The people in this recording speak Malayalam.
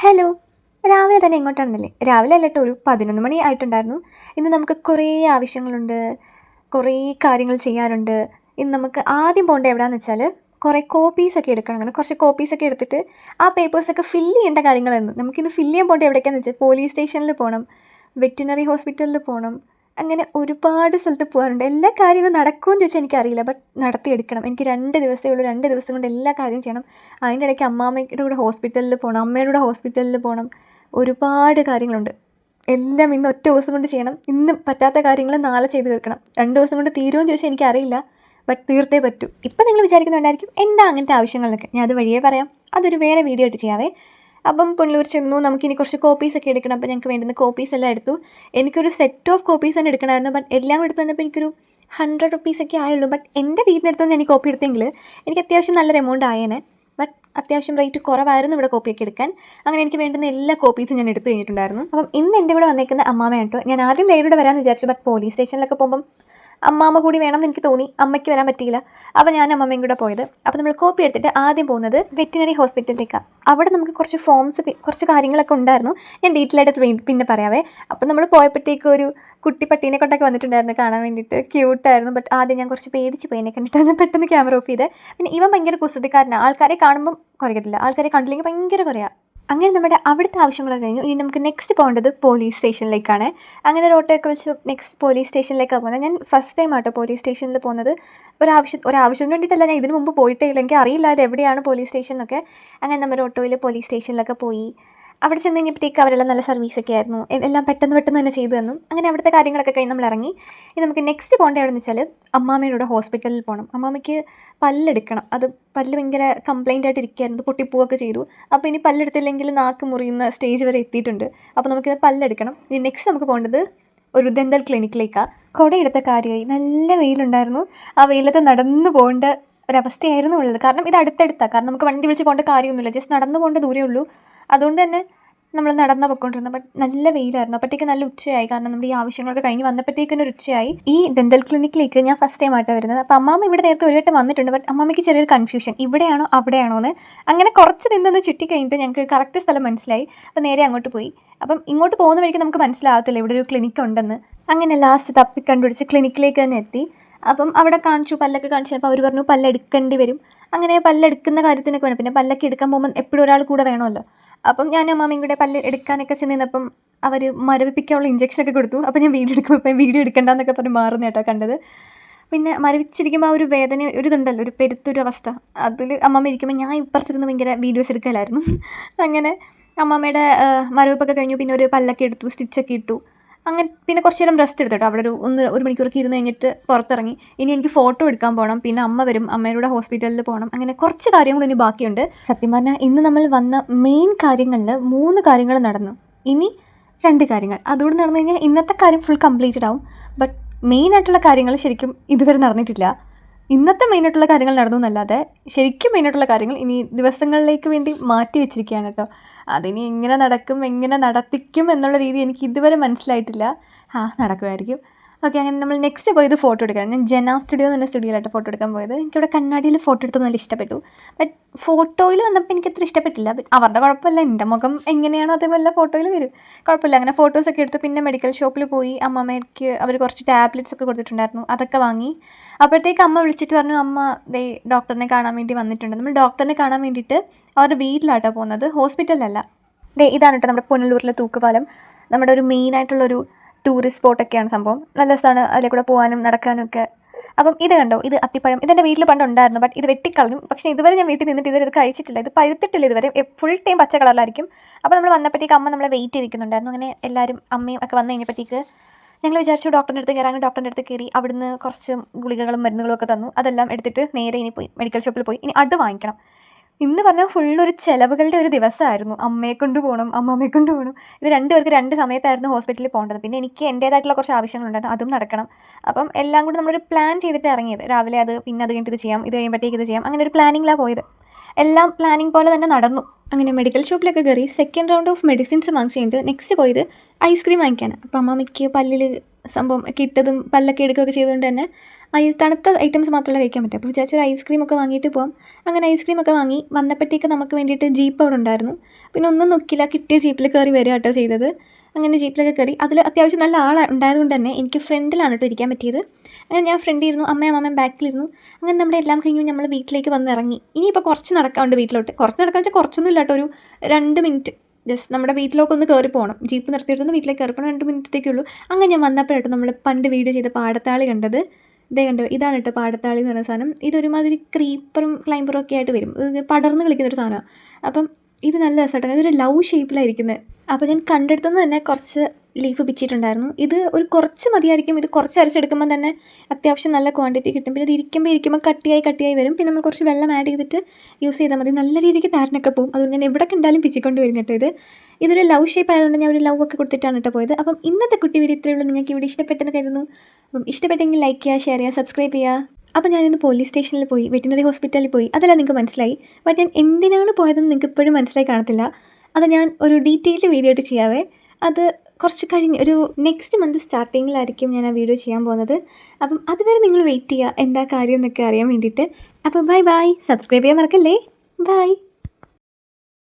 ഹലോ രാവിലെ തന്നെ എങ്ങോട്ടാണെന്നല്ലേ? രാവിലെ അല്ല കേട്ടോ ഒരു പതിനൊന്ന് മണി ആയിട്ടുണ്ടായിരുന്നു. ഇന്ന് നമുക്ക് കുറേ ആവശ്യങ്ങളുണ്ട് കുറേ കാര്യങ്ങൾ ചെയ്യാനുണ്ട്. ഇന്ന് നമുക്ക് ആദ്യം പോകേണ്ടത് എവിടെയാണെന്ന് വെച്ചാൽ കുറേ കോപ്പീസൊക്കെ എടുക്കണം. അങ്ങനെ കുറച്ച് കോപ്പീസൊക്കെ എടുത്തിട്ട് ആ പേപ്പേഴ്സൊക്കെ ഫില്ല് ചെയ്യേണ്ട കാര്യങ്ങളായിരുന്നു. നമുക്കിന്ന് ഫില്ല് ചെയ്യാൻ പോകേണ്ടത് എവിടേക്കാന്ന് വെച്ചാൽ പോലീസ് സ്റ്റേഷനിൽ പോകണം വെറ്റിനറി ഹോസ്പിറ്റലിൽ പോകണം അങ്ങനെ ഒരുപാട് സ്ഥലത്ത് പോകാറുണ്ട്. എല്ലാ കാര്യവും നടക്കുമെന്ന് ചോദിച്ചാൽ എനിക്കറിയില്ല. ബട്ട് നടത്തിയെടുക്കണം. എനിക്ക് രണ്ട് ദിവസമേ ഉള്ളൂ. രണ്ട് ദിവസം കൊണ്ട് എല്ലാ കാര്യവും ചെയ്യണം. അതിന്റെ ഇടയ്ക്ക് അമ്മാമ്മയുടെ കൂടെ ഹോസ്പിറ്റലിൽ പോകണം. അമ്മയുടെ കൂടെ ഹോസ്പിറ്റലിൽ പോകണം. ഒരുപാട് കാര്യങ്ങളുണ്ട്. എല്ലാം ഇന്ന് ഒറ്റ ദിവസം കൊണ്ട് ചെയ്യണം. ഇന്ന് പറ്റാത്ത കാര്യങ്ങൾ നാളെ ചെയ്ത് തീർക്കണം. രണ്ട് ദിവസം കൊണ്ട് തീരുമെന്ന് ചോദിച്ചാൽ എനിക്കറിയില്ല. ബട്ട് തീർത്തേ പറ്റൂ. ഇപ്പം നിങ്ങൾ വിചാരിക്കുന്നുണ്ടായിരിക്കും എന്താ അങ്ങനത്തെ ആവശ്യങ്ങളൊക്കെ? ഞാൻ അത് വഴിയേ പറയാം. അതൊരു വേറെ വീഡിയോ ആയിട്ട് ചെയ്യാവേ. അപ്പം പുനലൂർ ചെന്നു. നമുക്കിനി കുറച്ച് കോപ്പീസ് ഒക്കെ എടുക്കണം. അപ്പോൾ ഞങ്ങൾക്ക് വേണ്ടുന്ന കോപ്പീസ് എല്ലാം എടുത്തു. എനിക്കൊരു സെറ്റ് ഓഫ് കോപ്പീസ് തന്നെ എടുക്കണമായിരുന്നു. ബട്ട് എല്ലാം എടുത്തു വന്നപ്പോൾ എനിക്കൊരു ഹൺഡ്രഡ് റുപ്പീസൊക്കെ ആയുള്ളൂ. ബട്ട് എന്റെ വീടിനടുത്ത് നിന്ന് എനിക്ക് കോപ്പി എടുത്തെങ്കിൽ എനിക്ക് അത്യാവശ്യം നല്ലൊരു എമൗണ്ട് ആയേനെ. ബട്ട് അത്യാവശ്യം റേറ്റ് കുറവായിരുന്നു ഇവിടെ കോപ്പിയൊക്കെ എടുക്കാൻ. അങ്ങനെ എനിക്ക് വേണ്ടുന്ന എല്ലാ കോപ്പീസും ഞാൻ എടുത്തു കഴിഞ്ഞിട്ടുണ്ടായിരുന്നു. അപ്പം ഇന്ന് എന്റെ ഇവിടെ വന്നേക്കുന്ന അമ്മാമയാണ് കേട്ടോ. ഞാൻ ആദ്യം നേരിട്ട് വരാമെന്ന് വിചാരിച്ചു. ബട്ട് പോലീസ് സ്റ്റേഷനിലൊക്കെ പോകുമ്പം അമ്മാമ്മ കൂടി വേണം എന്ന് എനിക്ക് തോന്നി. അമ്മയ്ക്ക് വരാൻ പറ്റിയില്ല. അപ്പോൾ ഞാൻ അമ്മമ്മയും കൂടെ പോയത്. അപ്പോൾ നമ്മൾ കോപ്പി എടുത്തിട്ട് ആദ്യം പോകുന്നത് വെറ്റിനറി ഹോസ്പിറ്റലിലേക്കാണ് അവിടെ നമുക്ക് കുറച്ച് ഫോംസ് കുറച്ച് കാര്യങ്ങളൊക്കെ ഉണ്ടായിരുന്നു. ഞാൻ ഡീറ്റെയിൽ ആയിട്ട് പിന്നെ പറയാവേ. അപ്പോൾ നമ്മൾ പോയപ്പോഴത്തേക്ക് ഒരു കുട്ടി പട്ടീനെ കൊണ്ടൊക്കെ വന്നിട്ടുണ്ടായിരുന്നു. കാണാൻ വേണ്ടിയിട്ട് ക്യൂട്ടായിരുന്നു ബട്ട് ആദ്യം ഞാൻ കുറച്ച് പേടിച്ച് പോയി എന്നെ കണ്ടിട്ടാണ് പെട്ടെന്ന് ക്യാമറ ഓഫ് ചെയ്ത്. പിന്നെ ഇവൻ ഭയങ്കര കുസൃതിക്കാരനാണ് ആൾക്കാരെ കാണുമ്പം കുറയത്തില്ല. ആൾക്കാരെ കണ്ടില്ലെങ്കിൽ ഭയങ്കര കുറയാ. അങ്ങനെ നമ്മുടെ അവിടുത്തെ ആവശ്യങ്ങളൊക്കെ കഴിഞ്ഞു. ഇനി നമുക്ക് നെക്സ്റ്റ് പോകേണ്ടത് പോലീസ് സ്റ്റേഷനിലേക്കാണ് അങ്ങനെ ഒരു ഓട്ടോയൊക്കെ വിളിച്ച് നെക്സ്റ്റ് പോലീസ് സ്റ്റേഷനിലേക്കാണ് പോകുന്നത്. ഞാൻ ഫസ്റ്റ് ടൈം ആട്ടോ പോലീസ് സ്റ്റേഷനിൽ പോകുന്നത്. ഒരാവശ്യം ഒരാവശ്യത്തിന് വേണ്ടിയിട്ടല്ല ഞാൻ ഇതിനു മുമ്പ് പോയിട്ടേ ഇല്ല. എനിക്ക് അറിയില്ല അത് എവിടെയാണ് പോലീസ് സ്റ്റേഷൻ എന്നൊക്കെ അങ്ങനെ നമ്മുടെ ഓട്ടോയിൽ പോലീസ് സ്റ്റേഷനിലൊക്കെ പോയി. അവിടെ ചെന്ന് കഴിഞ്ഞപ്പോഴത്തേക്ക് അവരെല്ലാം നല്ല സർവീസൊക്കെ ആയിരുന്നു. എല്ലാം പെട്ടെന്ന് പെട്ടെന്ന് തന്നെ ചെയ്തു തന്നു. അങ്ങനെ അവിടുത്തെ കാര്യങ്ങളൊക്കെ കഴിഞ്ഞ് നമ്മൾ ഇറങ്ങി. ഇനി നമുക്ക് നെക്സ്റ്റ് പോകേണ്ട എവിടെ വെച്ചാൽ അമ്മാമ്മയുടെ ഹോസ്പിറ്റലിൽ പോകണം അമ്മാമ്മയ്ക്ക് പല്ലെടുക്കണം. അത് പല്ല് ഭയങ്കര കംപ്ലൈന്റ് ആയിട്ട് ഇരിക്കുകയായിരുന്നു. പൊട്ടിപ്പോവൊക്കെ ചെയ്തു. അപ്പോൾ ഇനി പല്ലെടുത്തില്ലെങ്കിൽ നാക്ക് മുറിയുന്ന സ്റ്റേജ് വരെ എത്തിയിട്ടുണ്ട്. അപ്പോൾ നമുക്ക് പല്ലെടുക്കണം. ഇനി നെക്സ്റ്റ് നമുക്ക് പോകേണ്ടത് ഒരു ദന്തൽ ക്ലിനിക്കിലേക്കാണ് കുടയെടുത്ത കാര്യമായി. നല്ല വെയിലുണ്ടായിരുന്നു. ആ വെയിലത്ത് നടന്നു പോകേണ്ട ഒരവസ്ഥയായിരുന്നു ഉള്ളത്. കാരണം ഇത് അടുത്തടുത്താണ് കാരണം നമുക്ക് വണ്ടി വിളിച്ച് പോകേണ്ട കാര്യമൊന്നുമില്ല. ജസ്റ്റ് നടന്നു പോകേണ്ട ദൂരമേ ഉള്ളൂ. അതുകൊണ്ട് തന്നെ നമ്മൾ നടന്ന പോയിക്കൊണ്ടിരുന്നത്. ബട്ട് നല്ല വെയിലായിരുന്നു. അപ്പോഴത്തേക്ക് നല്ല ഉച്ചയായി. കാരണം നമ്മുടെ ഈ ആവശ്യങ്ങളൊക്കെ കഴിഞ്ഞ് വന്നപ്പോഴത്തേക്കിന് ഒരു ഉച്ചയായി. ഈ ദന്തൽ ക്ലിനിക്കിലേക്ക് ഞാൻ ഫസ്റ്റ് ടൈം ആയിട്ട് വരുന്നത്. അപ്പോൾ അമ്മാമ്മ ഇവിടെ നേരത്തെ ഒരു വട്ടം വന്നിട്ടുണ്ട്. ബട്ട് അമ്മമ്മയ്ക്ക് ചെറിയൊരു കൺഫ്യൂഷൻ ഇവിടെയാണോ? അവിടെയാണോ എന്ന് അങ്ങനെ കുറച്ച് നിന്നൊന്ന് ചുറ്റി കഴിഞ്ഞിട്ട് ഞങ്ങൾക്ക് കറക്റ്റ് സ്ഥലം മനസ്സിലായി. അപ്പോൾ നേരെ അങ്ങോട്ട് പോയി. അപ്പം ഇങ്ങോട്ട് പോകുന്ന വഴിക്ക് നമുക്ക് മനസ്സിലാവത്തില്ല ഇവിടെ ഒരു ക്ലിനിക്ക് ഉണ്ടെന്ന്. അങ്ങനെ ലാസ്റ്റ് തപ്പി കണ്ടുപിടിച്ച് ക്ലിനിക്കിലേക്ക് തന്നെ എത്തി. അപ്പം അവിടെ കാണിച്ചു പല്ലൊക്കെ കാണിച്ചു. അപ്പോൾ അവർ പറഞ്ഞു പല്ലെടുക്കേണ്ടി വരും. അങ്ങനെ പല്ലെടുക്കുന്ന കാര്യത്തിനൊക്കെ വേണം. പിന്നെ പല്ലൊക്കെ എടുക്കാൻ പോകുമ്പോൾ എപ്പോഴും ഒരാൾ കൂടെ വേണമല്ലോ. അപ്പം ഞാൻ അമ്മാമയും കൂടെ പല്ല് എടുക്കാനൊക്കെ ചെന്ന് നിന്നപ്പം അവർ മരവിപ്പിക്കാനുള്ള ഇഞ്ചക്ഷനൊക്കെ കൊടുത്തു. അപ്പം ഞാൻ വീഡിയോ എടുക്കുമ്പോൾ ഇപ്പം വീഡിയോ എടുക്കണ്ടെന്നൊക്കെ പറഞ്ഞ് മാറുന്ന കേട്ടോ കണ്ടത്. പിന്നെ മരവിച്ചിരിക്കുമ്പോൾ ആ ഒരു വേദന ഒരു ഇതുണ്ടല്ലോ ഒരു പെരുത്തൊരു അവസ്ഥ. അതിൽ അമ്മമ്മ ഇരിക്കുമ്പോൾ ഞാൻ ഇപ്പുറത്തിരുന്ന് ഭയങ്കര വീഡിയോസ് എടുക്കലായിരുന്നു. അങ്ങനെ അമ്മമ്മയുടെ മരവിപ്പൊക്കെ കഴിഞ്ഞു. പിന്നെ ഒരു പല്ലൊക്കെ എടുത്തു സ്റ്റിച്ചൊക്കെ ഇട്ടു. അങ്ങനെ പിന്നെ കുറച്ച് നേരം റെസ്റ്റ് എടുത്തു അവിടെ ഒരു ഒന്ന് ഒരു മണിക്കൂറൊക്കെ ഇരുന്ന് കഴിഞ്ഞിട്ട് പുറത്തിറങ്ങി. ഇനി എനിക്ക് ഫോട്ടോ എടുക്കാൻ പോകണം പിന്നെ അമ്മ വരും. അമ്മയുടെ ഹോസ്പിറ്റലിൽ പോകണം അങ്ങനെ കുറച്ച് കാര്യങ്ങൾ ഇനി ബാക്കിയുണ്ട്. സത്യം പറഞ്ഞാൽ ഇന്ന് നമ്മൾ വന്ന മെയിൻ കാര്യങ്ങളിൽ മൂന്ന് കാര്യങ്ങൾ നടന്നു. ഇനി രണ്ട് കാര്യങ്ങൾ. അതുകൂടി നടന്നു കഴിഞ്ഞാൽ ഇന്നത്തെ കാര്യം ഫുൾ കംപ്ലീറ്റഡ് ആവും. ബട്ട് മെയിൻ ആയിട്ടുള്ള കാര്യങ്ങൾ ശരിക്കും ഇതുവരെ നടന്നിട്ടില്ല. ഇന്നത്തെ മെയിനായിട്ടുള്ള കാര്യങ്ങൾ നടന്നു എന്നല്ലാതെ ശരിക്കും മെയിനായിട്ടുള്ള കാര്യങ്ങൾ ഇനി ദിവസങ്ങളിലേക്ക് വേണ്ടി മാറ്റി വെച്ചിരിക്കുകയാണ് കേട്ടോ. അതിനി എങ്ങനെ നടക്കും എങ്ങനെ നടത്തിക്കും എന്നുള്ള രീതി എനിക്ക് ഇതുവരെ മനസ്സിലായിട്ടില്ല. ആ നടക്കുമായിരിക്കും. ഓക്കെ അങ്ങനെ നമ്മൾ നെക്സ്റ്റ് പോയത് ഫോട്ടോ എടുക്കാൻ. ഞാൻ ജനാ സ്റ്റുഡിയോ എന്ന സ്റ്റുഡിയോയിലായിട്ട് ഫോട്ടോ എടുക്കാൻ പോയത്. എനിക്കിവിടെ കണ്ണാടിയിൽ ഫോട്ടോ എടുത്തത് നല്ല ഇഷ്ടപ്പെട്ടു. ബട്ട് ഫോട്ടോയിൽ വന്നപ്പോൾ എനിക്ക് അത്ര ഇഷ്ടപ്പെട്ടില്ല. അവരുടെ കുഴപ്പമില്ല. എന്റെ മുഖം എങ്ങനെയാണോ അതേപോലെ ഫോട്ടോയിൽ വരും. കുഴപ്പമില്ല. അങ്ങനെ ഫോട്ടോസൊക്കെ എടുത്തു. പിന്നെ മെഡിക്കൽ ഷോപ്പിൽ പോയി. അമ്മമ്മയ്ക്ക് അവർ കുറച്ച് ടാബ്ലറ്റ്സ് ഒക്കെ കൊടുത്തിട്ടുണ്ടായിരുന്നു. അതൊക്കെ വാങ്ങി. അപ്പോഴത്തേക്ക് അമ്മ വിളിച്ചിട്ട് പറഞ്ഞു അമ്മ ദേ ഡോക്ടറിനെ കാണാൻ വേണ്ടി വന്നിട്ടുണ്ട്. നമ്മൾ ഡോക്ടറിനെ കാണാൻ വേണ്ടിയിട്ട് അവരുടെ വീട്ടിലാട്ടോ പോകുന്നത്. ഹോസ്പിറ്റലിലല്ല ദേ ഇതാണ് കേട്ടോ നമ്മുടെ പുനലൂരിലെ തൂക്കുപാലം. നമ്മുടെ ഒരു മെയിൻ ആയിട്ടുള്ളൊരു ടൂറിസ്റ്റ് സ്പോട്ടൊക്കെയാണ് സംഭവം. നല്ല രസമാണ് അതിലെ കൂടെ പോകാനും നടക്കാനും ഒക്കെ. അപ്പം ഇത് കണ്ടോ? ഇത് അത്തിപ്പഴം. ഇതെന്റെ വീട്ടിൽ പണ്ട് ഉണ്ടായിരുന്നു ബട്ട് ഇത് വെട്ടിക്കളഞ്ഞു. പക്ഷേ ഇതുവരെ ഞാൻ വീട്ടിൽ നിന്നിട്ട് ഇതുവരെ ഇത് കഴിച്ചിട്ടില്ല. ഇത് പഴുത്തിട്ടില്ല ഇതുവരെ. ഫുൾ ടൈം പച്ച കളറിലായിരിക്കും. അപ്പോൾ നമ്മൾ വന്നപ്പോഴത്തേക്ക് അമ്മ നമ്മളെ വെയിറ്റ് ചെയ്തിരിക്കുന്നുണ്ടായിരുന്നു. അങ്ങനെ എല്ലാവരും അമ്മയും ഒക്കെ വന്നു കഴിഞ്ഞപ്പോഴത്തേക്ക് ഞങ്ങൾ വിചാരിച്ചു ഡോക്ടറിന്റെ അടുത്ത് കയറാൻ ഡോക്ടറിന്റെ അടുത്ത് കയറി അവിടുന്ന് കുറച്ച് ഗുളികകളും മരുന്നുകളും ഒക്കെ തന്നു. അതെല്ലാം എടുത്തിട്ട് നേരെ ഇനി പോയി മെഡിക്കൽ ഷോപ്പിൽ പോയി. ഇനി അത് വാങ്ങിക്കണം. ഇന്ന് പറഞ്ഞാൽ ഫുള്ളൊരു ചിലവുകളുടെ ഒരു ദിവസമായിരുന്നു. അമ്മയെ കൊണ്ട് പോകണം അമ്മമ്മയെ കൊണ്ട് പോകണം ഇത് രണ്ട് പേർക്ക് രണ്ട് സമയത്തായിരുന്നു ഹോസ്പിറ്റലിൽ പോകേണ്ടത്. പിന്നെ എനിക്ക് എന്റേതായിട്ടുള്ള കുറച്ച് ആവശ്യങ്ങളുണ്ടായിരുന്നു. അതും നടക്കണം. അപ്പം എല്ലാം കൂടി നമ്മളൊരു പ്ലാൻ ചെയ്തിട്ട് ഇറങ്ങിയത്. രാവിലെ അത് പിന്നെ അത് കഴിഞ്ഞിട്ട് ഇത് ചെയ്യാം. ഇത് കഴിയുമ്പോഴത്തേക്ക് ഇത് ചെയ്യാം. അങ്ങനെ ഒരു പ്ലാനിങ്ങിലാണ് പോയത്. എല്ലാം പ്ലാനിങ് പോലെ തന്നെ നടന്നു. അങ്ങനെ മെഡിക്കൽ ഷോപ്പിലൊക്കെ കയറി സെക്കൻഡ് റൗണ്ട് ഓഫ് മെഡിസിൻസ് വാങ്ങിച്ചിട്ട് നെക്സ്റ്റ് പോയത് ഐസ്ക്രീം വാങ്ങിക്കാൻ അപ്പോൾ അമ്മമ്മയ്ക്ക് പല്ലിൽ സംഭവം കിട്ടതും പല്ലൊക്കെ എടുക്കുകയൊക്കെ ചെയ്തുകൊണ്ട് തന്നെ ഐ തണുത്ത ഐറ്റംസ് മാത്രമല്ല കഴിക്കാൻ പറ്റും. അപ്പോൾ വിചാരിച്ചൊരു ഐസ്ക്രീം ഒക്കെ വാങ്ങിയിട്ട് പോകാം അങ്ങനെ ഐസ്ക്രീം ഒക്കെ വാങ്ങി വന്നപ്പോഴത്തേക്ക് നമുക്ക് വേണ്ടിയിട്ട് ജീപ്പ് അവിടെ ഉണ്ടായിരുന്നു. പിന്നെ ഒന്നും നോക്കില്ല കിട്ടിയ ജീപ്പിൽ കയറി വരിക കേട്ടോ ചെയ്തത്. അങ്ങനെ ജീപ്പിലൊക്കെ കയറി. അതിൽ അത്യാവശ്യം നല്ല ആൾ ഉണ്ടായതുകൊണ്ട് തന്നെ എനിക്ക് ഫ്രണ്ടിലാണ് കേട്ടോ ഇരിക്കാൻ പറ്റിയത്. അങ്ങനെ ഞാൻ ഫ്രണ്ടിരുന്നു അമ്മയും അമ്മയും ബാക്കിലിരുന്നു. അങ്ങനെ നമ്മുടെ എല്ലാം കഴിഞ്ഞു നമ്മൾ വീട്ടിലേക്ക് വന്ന് ഇറങ്ങി. ഇനിയിപ്പോൾ കുറച്ച് നടക്കാണ്ട് വീട്ടിലോട്ട്. കുറച്ച് നടക്കാൻ വെച്ചാൽ കുറച്ചൊന്നും ഇല്ല കേട്ടോ ഒരു രണ്ട് മിനിറ്റ്. ജസ്റ്റ് നമ്മുടെ വീട്ടിലോട്ട് ഒന്ന് കയറി പോകണം ജീപ്പ് നിർത്തിയിട്ടൊന്ന് വീട്ടിലേക്ക് കയറി പോകണം രണ്ട് മിനിറ്റത്തേക്കേ ഉള്ളൂ. അങ്ങനെ ഞാൻ വന്നപ്പോഴാട്ടോ നമ്മൾ പണ്ട് വീഡിയോ ചെയ്ത പാടത്താളി കണ്ടത്. ഇതേ കണ്ടു ഇതാണ് കേട്ടോ പാടത്താളി എന്ന് പറയുന്ന സാധനം. ഇതൊരുമാതിരി ക്രീപ്പറും ക്ലൈംബറും ഒക്കെ ആയിട്ട് വരും. പടർന്ന് കളിക്കുന്നൊരു സാധനമാണ് അപ്പം ഇത് നല്ല രസമായിട്ടാണ് ഇതൊരു ലവ് ഷേപ്പിലായിരിക്കുന്നത് അപ്പോൾ ഞാൻ കണ്ടെടുത്തുനിന്ന് തന്നെ കുറച്ച് ലീഫ് പിച്ചിട്ടുണ്ടായിരുന്നു. ഇത് ഒരു കുറച്ച് മതിയായിരിക്കും. ഇത് കുറച്ച് അരച്ചെടുക്കുമ്പോൾ തന്നെ അത്യാവശ്യം നല്ല ക്വാണ്ടിറ്റി കിട്ടും. പിന്നെ ഇത് ഇരിക്കുമ്പോൾ ഇരിക്കുമ്പോൾ കട്ടിയായി കട്ടിയായി വരും. പിന്നെ നമ്മൾ കുറച്ച് വെള്ളം ആഡ് ചെയ്തിട്ട് യൂസ് ചെയ്താൽ മതി. നല്ല രീതിക്ക് താരനൊക്കെ പോകും അതുകൊണ്ട് ഞാൻ എവിടെ കണ്ടാലും പിച്ചിക്കൊണ്ട് വരും കേട്ടോ ഇത്. ഇതൊരു ലവ് ഷേപ്പ് ആയതുകൊണ്ട് ഞാൻ ഒരു ലവ് ഒക്കെ കൊടുത്തിട്ടാണ് കേട്ടോ പോയത്. അപ്പം ഇന്നത്തെ കുട്ടി വീഡിയോ ഇത്രയുള്ളൂ നിങ്ങൾക്ക് ഇവിടെ ഇഷ്ടപ്പെട്ടെന്ന് കരുതുന്നു. അപ്പം ഇഷ്ടപ്പെട്ടെങ്കിൽ ലൈക്ക് ചെയ്യുക ഷെയർ ചെയ്യുക സബ്സ്ക്രൈബ് ചെയ്യുക. അപ്പോൾ ഞാനിന്ന് പോലീസ് സ്റ്റേഷനിൽ പോയി വെറ്റിനറി ഹോസ്പിറ്റലിൽ പോയി. അതെല്ലാം നിങ്ങൾക്ക് മനസ്സിലായി. ബട്ട് ഞാൻ എന്തിനാണ് പോയതെന്ന് നിങ്ങൾക്ക് ഇപ്പോഴും മനസ്സിലായി കാണത്തില്ല. അത് ഞാൻ ഒരു ഡീറ്റെയിൽഡ് വീഡിയോ ആയിട്ട് ചെയ്യാവേ. അത് കുറച്ച് കഴിഞ്ഞ് ഒരു നെക്സ്റ്റ് മന്ത് സ്റ്റാർട്ടിങ്ങിലായിരിക്കും ഞാൻ ആ വീഡിയോ ചെയ്യാൻ പോകുന്നത്. അപ്പം അതുവരെ നിങ്ങൾ വെയിറ്റ് ചെയ്യുക. എന്താ കാര്യം എന്നൊക്കെ അറിയാൻ വേണ്ടിയിട്ട്. അപ്പോൾ ബൈ ബൈ സബ്സ്ക്രൈബ് ചെയ്യാൻ മറക്കല്ലേ? ബൈ